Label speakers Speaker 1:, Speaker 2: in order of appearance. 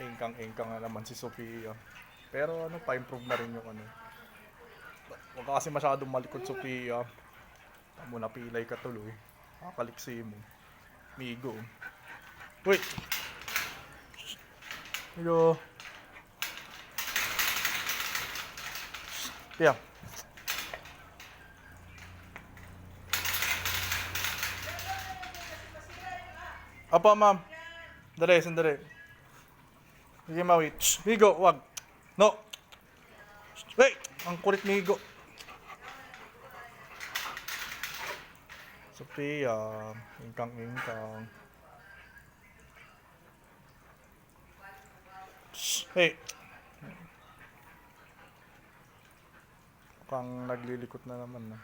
Speaker 1: Ingkang-ingkang na naman si Sophia. Pero ano, pa-improve na rin yung ano. Huwag ka kasi masyadong malikot, Sophia. Tamo na pilay ka tuloy. Kakaliksi mo. Migo. Wait! Migo. Tia. Apa, ma'am. Dali, sandali. Shh, Higo, wag. No. Wait! Ang kulit ni Higo. Sophia, ingkang-ingkang. Shh, Hey! Mukhang naglilikot na naman na.